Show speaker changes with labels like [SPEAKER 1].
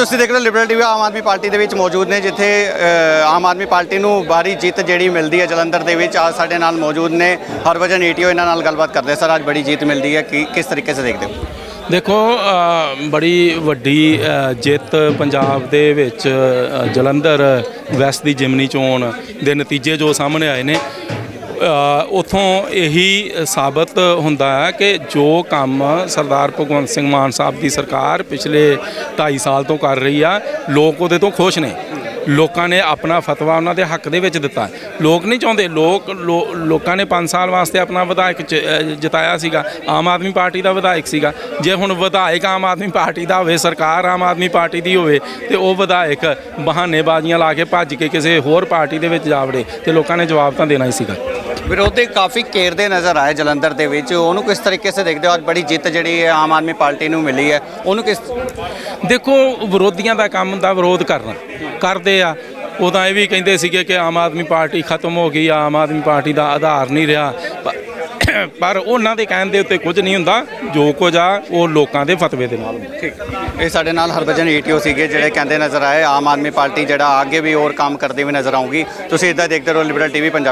[SPEAKER 1] ਤੁਸੀਂ ਦੇਖ ਰਹੇ ਹੋ Liberal TV Aam Aadmi Party ਦੇ ਵਿੱਚ ਮੌਜੂਦ ਨੇ, ਜਿੱਥੇ ਆਮ ਆਦਮੀ ਪਾਰਟੀ ਨੂੰ ਬਾਰੀ ਜਿੱਤ ਜਿਹੜੀ ਮਿਲਦੀ ਹੈ ਜਲੰਧਰ ਦੇ ਵਿੱਚ ਅੱਜ ਸਾਡੇ ਨਾਲ ਮੌਜੂਦ ਨੇ। ਹਰਭਜਨ ਏਟੀਓ ਇਹਨਾਂ ਨਾਲ ਗੱਲਬਾਤ ਕਰਦੇ ਸਰ, ਅੱਜ ਬੜੀ ਜਿੱਤ ਮਿਲਦੀ ਹੈ। ਕਿ, ਕਿਸ ਤਰੀਕੇ ਸੇ ਦੇਖਦੇ ਹੋ?
[SPEAKER 2] ਦੇਖੋ ਬੜੀ ਵੱਡੀ ਜਿੱਤ ਪੰਜਾਬ ਦੇ ਵਿੱਚ ਜਲੰਧਰ ਵੈਸਟ ਦੀ ਜਿਮਨੀ ਚੋਣ ਦੇ ਨਤੀਜੇ ਜੋ ਸਾਹਮਣੇ ਆਏ ਨੇ। ਉਥੋਂ ਇਹੀ ਸਾਬਤ ਹੁੰਦਾ ਹੈ ਕਿ ਜੋ ਕੰਮ ਸਰਦਾਰ ਭਗਵੰਤ ਸਿੰਘ ਮਾਨ ਸਾਹਿਬ ਦੀ ਸਰਕਾਰ ਪਿਛਲੇ 2.5 ਸਾਲ ਤੋਂ ਕਰ ਰਹੀ ਆ ਲੋਕ ਉਹਦੇ ਤੋਂ ਖੁਸ਼ ਨੇ। ਲੋਕਾਂ ਨੇ ਆਪਣਾ ਫਤਵਾ ਉਹਨਾਂ ਦੇ ਹੱਕ ਦੇ ਵਿੱਚ ਦਿੱਤਾ। ਲੋਕ ਨਹੀਂ ਚਾਹੁੰਦੇ ਲੋਕ ਲੋ- ਲੋਕਾਂ ਨੇ 5 ਸਾਲ ਵਾਸਤੇ ਆਪਣਾ ਵਿਧਾਇਕ ਚ- ਅ, ਜਿਤਾਇਆ ਸੀਗਾ। ਆਮ ਆਦਮੀ ਪਾਰਟੀ ਦਾ ਵਿਧਾਇਕ ਸੀਗਾ। ਜੇ ਹੁਣ ਵਿਧਾਇਕ ਆਮ ਆਦਮੀ ਪਾਰਟੀ ਦਾ ਹੋਵੇ ਸਰਕਾਰ ਆਮ ਆਦਮੀ ਪਾਰਟੀ ਦੀ ਹੋਵੇ ਤੇ ਉਹ ਵਿਧਾਇਕ ਬਹਾਨੇਬਾਜ਼ੀਆਂ ਲਾ ਕੇ ਭੱਜ ਕੇ ਕਿਸੇ ਹੋਰ ਪਾਰਟੀ ਦੇ ਵਿੱਚ ਜਾ ਵੜੇ ਤੇ ਲੋਕਾਂ ਨੇ ਜਵਾਬ ਤਾਂ ਦੇਣਾ ਹੀ ਸੀਗਾ।
[SPEAKER 1] ਵਿਰੋਧੀ ਕਾਫੀ ਘੇਰਦੇ ਨਜ਼ਰ ਆਏ ਜਲੰਧਰ ਦੇ ਵਿੱਚ। ਉਹਨੂੰ ਕਿਸ ਤਰੀਕੇ ਸੇ ਦੇਖਦੇ ਹੋ? ਅੱਜ ਬੜੀ ਜਿੱਤ ਜਿਹੜੀ ਹੈ ਆਮ ਆਦਮੀ ਪਾਰਟੀ ਨੂੰ ਮਿਲੀ ਹੈ। ਉਹਨੂੰ ਕਿਸ
[SPEAKER 2] ਦੇਖੋ ਵਿਰੋਧੀਆਂ ਦਾ ਕੰਮ ਦਾ ਵਿਰੋਧ ਕਰਨਾ। ਕਰਦੇ ਆ। ਉਹ ਤਾਂ ਇਹ ਵੀ ਕਹਿੰਦੇ ਸੀਗੇ ਕਿ ਆਮ ਆਦਮੀ ਪਾਰਟੀ ਖਤਮ ਹੋ ਗਈ ਆਮ ਆਦਮੀ ਪਾਰਟੀ ਦਾ ਆਧਾਰ ਨਹੀਂ ਰਿਹਾ। ਪਰ ਉਹਨਾਂ ਦੇ ਕਹਿਣ ਦੇ ਉੱਤੇ ਕੁਝ ਨਹੀਂ ਹੁੰਦਾ। ਜੋ ਕੁਝ ਆ ਉਹ ਲੋਕਾਂ ਦੇ ਫਤਵੇ ਦੇ ਨਾਲ ਹੁੰਦਾ।
[SPEAKER 1] ਠੀਕ। ਇਹ ਸਾਡੇ ਨਾਲ ਹਰਭਜਨ ਏਟੀਓ ਸੀਗੇ ਜਿਹੜੇ ਕਹਿੰਦੇ ਨਜ਼ਰ ਆਏ ਆਮ ਆਦਮੀ ਪਾਰਟੀ ਜਿਹੜਾ ਅੱਗੇ ਵੀ ਹੋਰ ਕੰਮ ਕਰਦੀ ਵੀ ਨਜ਼ਰ ਆਊਗੀ। ਤੁਸੀਂ ਇਦਾਂ ਦੇਖਦੇ ਰਹੋ ਲਿਬਰਲ ਟੀਵੀ ਪੰਜਾਬ